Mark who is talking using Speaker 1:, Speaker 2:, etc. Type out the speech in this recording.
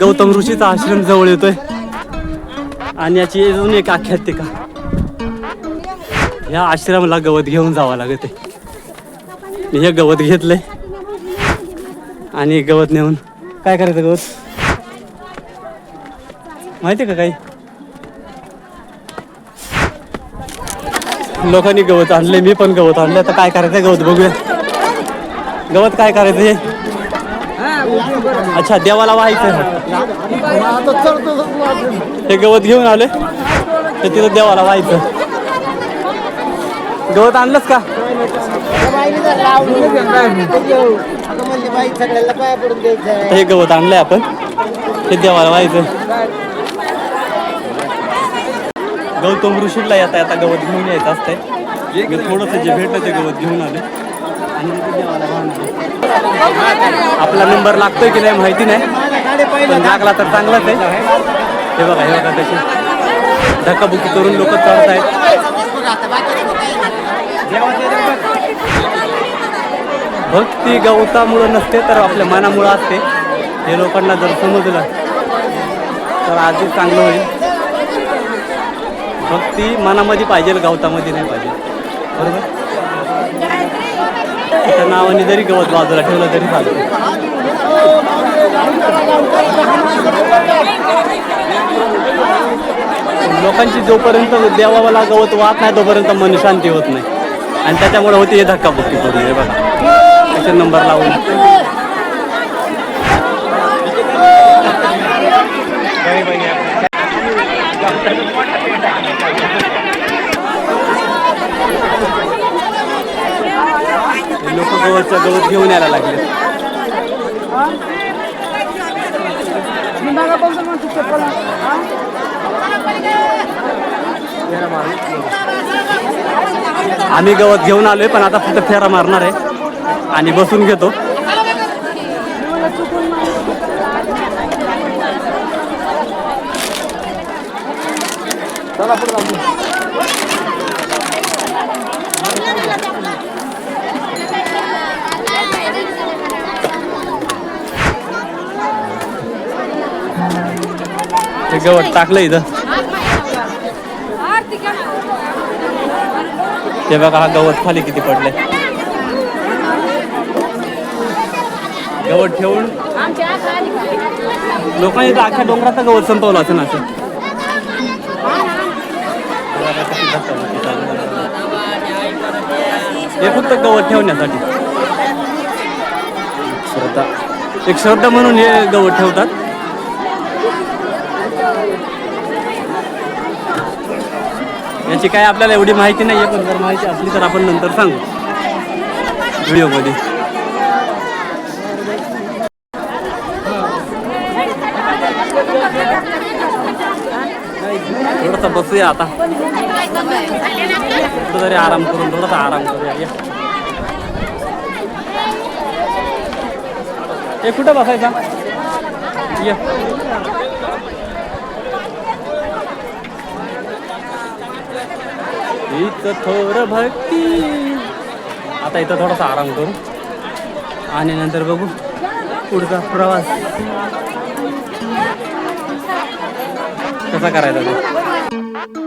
Speaker 1: गौतम ऋषीचा आश्रम जवळ येतोय. आणि याची अजून एक आख्यातिका. या आश्रमाला गवत घेऊन जावं लागत आहे मी हे गवत घेतलंय. आणि गवत नेऊन काय करायचं गवत? माहिती का काही? लोकांनी गवत आणले मी पण गवत आणलं तर काय करायचं गवत बघूया. गवत काय करायचं हे अच्छा देवाला व्हायचं हे गवत घेऊन आले ते तिथं देवाला व्हायचं. गवत आणलंच का? हे गवत आणलंय आपण. ते देवाला व्हायचं गौतम ऋषीला येता येता गवत घेऊन यायचं असतंय. थोडंसं जे भेटलं ते गवत घेऊन आले आपला नंबर लागतोय की नाही माहिती नाही. पण लागला तर चांगलाच आहे. हे बघा हे बघा तशी. धक्काबुक्की करून लोक चढत आहेत भक्ती गवतामुळं नसते तर आपल्या मनामुळं असते. हे लोकांना जर समजलं तर आधी चांगलं होईल. भक्ती मनामध्ये पाहिजे गवतामध्ये नाही पाहिजे. बरोबर? त्या नावाने जरी गवत बाजूला ठेवलं तरी चालतं. लोकांची जोपर्यंत देवाला गवत वाहत नाही तोपर्यंत मन शांती होत नाही. आणि त्याच्यामुळे होती हे धक्काबुक्की पूर्ण हे बघा. त्याचे नंबर लावून. लोक गवतचं गवत घेऊन यायला लागले. आम्ही गवत घेऊन आलोय पण आता फक्त फेरा मारणार आहे. आणि बसून घेतो. ते गवत टाकलं इथं. ते बघा हा गवत खाली किती पडले गवत ठेवून. लोकांनी तर अख्ख्या डोंगराचं गवत संपवलं असं ना असं. हे फक्त गवत ठेवण्यासाठी. श्रद्धा. एक श्रद्धा म्हणून हे गवत ठेवतात. याची काय आपल्याला एवढी माहिती नाही आहे पण जर माहिती असली तर आपण नंतर सांगू. व्हिडिओमध्ये. थोडासा बसूया आता. तरी आराम करून थोडासा आराम करूया. या. हे कुठं बसायचा? ये. हीच थोर भक्ती. आता इथं थोडासा आराम करू. आणि नंतर बघू पुढचा प्रवास. कसा करायचा तो?